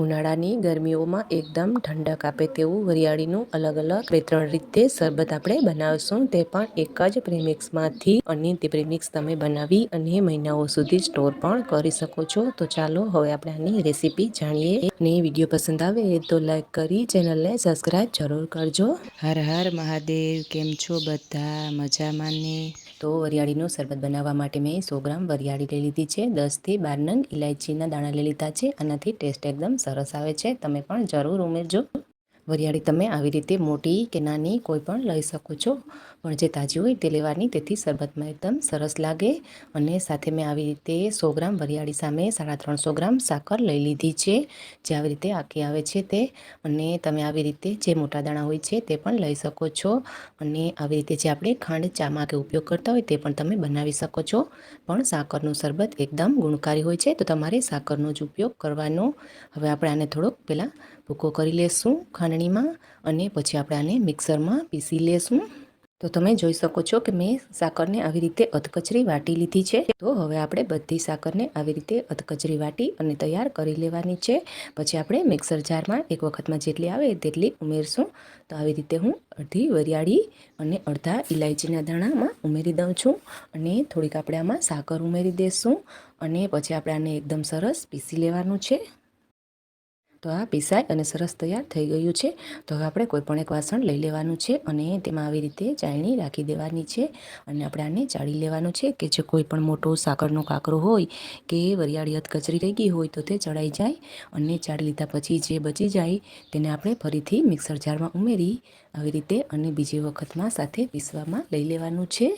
ઉનાળાની ગરમીઓમાં એકદમ ઠંડક આપે તેવું વરિયાળીનું અલગ અલગ બે ત્રણ રીતે શરબત આપણે બનાવશું. તે પણ એક જ પ્રીમિક્સમાંથી. અને તે પ્રીમિક્સ તમે બનાવી અને મહિનાઓ સુધી સ્ટોર પણ કરી શકો છો. તો ચાલો હવે આપણે આની રેસીપી જાણીએ. ને વીડિયો પસંદ આવે તો લાઈક કરી, ચેનલને સબસ્ક્રાઈબ જરૂર કરજો. હર હર મહાદેવ, કેમ છો બધા? મજામાં ને? તો વરિયાળીનું શરબત બનાવવા માટે મેં સો ગ્રામ વરિયાળી લઈ લીધી છે. દસથી બાર નંગ ઇલાયચીના દાણા લઈ લીધા છે. આનાથી ટેસ્ટ એકદમ સરસ આવે છે. તમે પણ જરૂર ઉમેરજો. વરિયાળી તમે આવી રીતે મોટી કે નાની કોઈ પણ લઈ શકો છો. પણ જે તાજી હોય તે લેવાની, તેથી શરબતમાં એકદમ સરસ લાગે. અને સાથે મેં આવી રીતે સો ગ્રામ વરિયાળી સામે સાડા ત્રણસો ગ્રામ સાકર લઈ લીધી છે. જે આવી રીતે આખી આવે છે તે. અને તમે આવી રીતે જે મોટા દાણા હોય છે તે પણ લઈ શકો છો. અને આવી રીતે જે આપણે ખાંડ, ચામાં કે ઉપયોગ કરતા હોય તે પણ તમે બનાવી શકો છો. પણ સાકરનું શરબત એકદમ ગુણકારી હોય છે, તો તમારે સાકરનો જ ઉપયોગ કરવાનો. હવે આપણે આને થોડોક પહેલાં ભૂકો કરી લેશું ખાંડણીમાં અને પછી આપણે આને મિક્સરમાં પીસી લેશું. તો તમે જોઈ શકો છો કે મેં સાકરને આવી રીતે અધકચરી વાટી લીધી છે. તો હવે આપણે બધી સાકરને આવી રીતે અધકચરી વાટી અને તૈયાર કરી લેવાની છે. પછી આપણે મિક્સર જારમાં એક વખતમાં જેટલી આવે તેટલી ઉમેરશું. તો આવી રીતે હું અડધી વરિયાળી અને અડધા ઇલાયચીના દાણામાં ઉમેરી દઉં છું અને થોડીક આપણે આમાં સાકર ઉમેરી દઈશું અને પછી આપણે આને એકદમ સરસ પીસી લેવાનું છે. તો આ પીસાય અને સરસ તૈયાર થઈ ગયું છે. તો હવે આપણે કોઈ પણ એક વાસણ લઈ લેવાનું છે અને તેમાં આવી રીતે ચાળણી રાખી દેવાની છે અને આપણે આને ચાળી લેવાનું છે કે જે કોઈ પણ મોટો સાકરનો કાકરો હોય કે વરિયાળી હથ કચરી રહી ગઈ હોય તો તે ચડાઈ જાય અને ચાળી લીધા પછી જે બચી જાય તેને આપણે ફરીથી મિક્સર જારમાં ઉમેરી આવી રીતે અને બીજી વખતમાં સાથે પીસવામાં લઈ લેવાનું છે.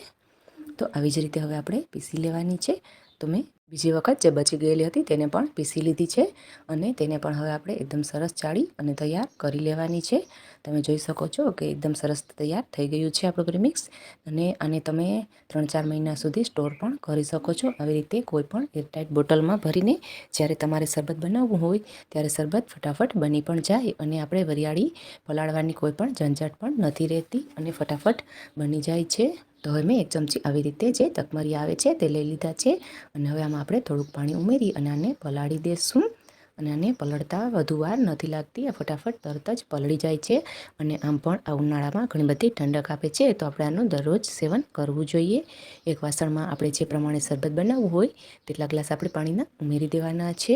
તો આવી જ રીતે હવે આપણે પીસી લેવાની છે. તો મેં બીજી વખત જે બચી ગયેલી હતી તેને પણ પીસી લીધી છે અને તેને પણ હવે આપણે એકદમ સરસ ચાળી અને તૈયાર કરી લેવાની છે. તમે જોઈ શકો છો કે એકદમ સરસ તૈયાર થઈ ગયું છે આપણું પ્રીમિક્સ અને આને તમે ત્રણ ચાર મહિના સુધી સ્ટોર પણ કરી શકો છો. આવી રીતે કોઈ પણ એરટાઇટ બોટલમાં ભરીને જ્યારે તમારે શરબત બનાવવું હોય ત્યારે શરબત ફટાફટ બની પણ જાય અને આપણે વરિયાળી પલાળવાની કોઈ પણ ઝંઝટ પણ નથી રહેતી અને ફટાફટ બની જાય છે. તો હવે મેં એક ચમચી આવી રીતે જે તકમરી આવે છે તે લઈ લીધા છે. અને હવે આમાં આપણે થોડુંક પાણી ઉમેરી અને આને પલાળી દઈશું અને આને પલળતા વધુ વાર નથી લાગતી. આ ફટાફટ તરત જ પલળી જાય છે. અને આમ પણ આ ઉનાળામાં ઘણી બધી ઠંડક આપે છે. તો આપણે આનું દરરોજ સેવન કરવું જોઈએ. એક વાસણમાં આપણે જે પ્રમાણે શરબત બનાવવું હોય તેટલા ગ્લાસ આપણે પાણીના ઉમેરી દેવાના છે.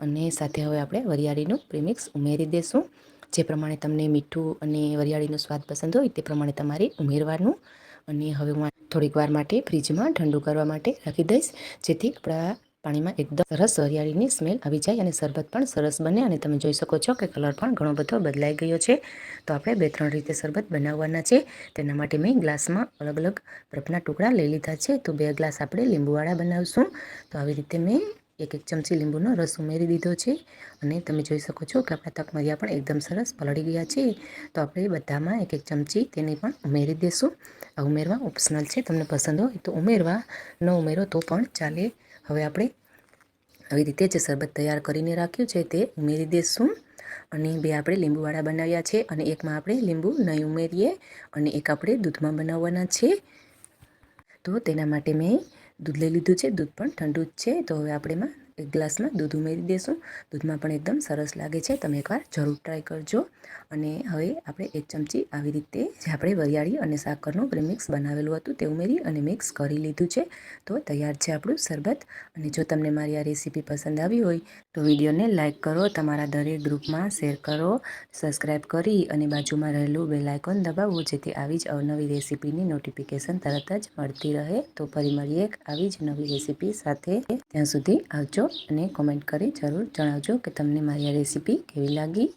અને સાથે હવે આપણે વરિયાળીનું પ્રીમિક્સ ઉમેરી દઈશું જે પ્રમાણે તમને મીઠું અને વરિયાળીનો સ્વાદ પસંદ હોય તે પ્રમાણે તમારે ઉમેરવાનું. અને હવે હું થોડીક વાર માટે ફ્રીજમાં ઠંડુ કરવા માટે રાખી દઈશ, જેથી આપણા પાણીમાં એકદમ સરસ હરિયાળીની સ્મેલ આવી જાય અને શરબત પણ સરસ બને અને તમે જોઈ શકો છો કે કલર પણ ઘણો બધો બદલાઈ ગયો છે. તો આપણે બે ત્રણ રીતે શરબત બનાવવાના છે. તેના માટે મેં ગ્લાસમાં અલગ અલગ બરફના ટુકડા લઈ લીધા છે. તો બે ગ્લાસ આપણે લીંબુવાળા બનાવશું. તો આવી રીતે મેં એક એક ચમચી લીંબુનો રસ ઉમેરી દીધો છે. અને તમે જોઈ શકો છો કે આપણા તકમરિયા પણ એકદમ સરસ પલળી ગયા છે. તો આપણે બધામાં એક એક ચમચી તેને પણ ઉમેરી દઈશું આ ઉમેરવા ઓપ્શનલ છે, તમને પસંદ હોય તો ઉમેરવા, ન ઉમેરો તો પણ ચાલે. હવે આપણે આવી રીતે જે શરબત તૈયાર કરીને રાખ્યું છે, તે ઉમેરી દઈશું અને બે આપણે લીંબુવાળા બનાવ્યા છે અને એકમાં આપણે લીંબુ નહીં ઉમેરીએ અને એક આપણે દૂધમાં બનાવવાના છે. તો તેના માટે મેં દૂધ લઈ લીધું છે, દૂધ પણ ઠંડુ જ છે. તો હવે આપણે એમાં એક ગ્લાસમાં દૂધ ઉમેરી દેશું. દૂધમાં પણ એકદમ સરસ લાગે છે. તમે એકવાર જરૂર ટ્રાય કરજો. અને હવે આપણે એક ચમચી આવી રીતે જે આપણે વરિયાળી અને સાકરનું પ્રેમિક્સ બનાવેલું હતું તે ઉમેરી અને મિક્સ કરી લીધું છે. તો તૈયાર છે આપણું શરબત. અને જો તમને મારી આ રેસીપી પસંદ આવી હોય તો વિડીયોને લાઇક કરો. તમારા દરેક ગ્રુપમાં શેર કરો. સબસ્ક્રાઈબ કરી અને બાજુમાં રહેલું બેલ આઇકોન દબાવો, જેથી આવી જ અવનવી રેસીપીની નોટિફિકેશન તરત જ મળતી રહે. તો ફરી મળીએ એક આવી જ નવી રેસીપી સાથે. ત્યાં સુધી આવજો. અને કોમેન્ટ કરી જરૂર જણાવજો કે તમને મારી આ રેસીપી કેવી લાગી.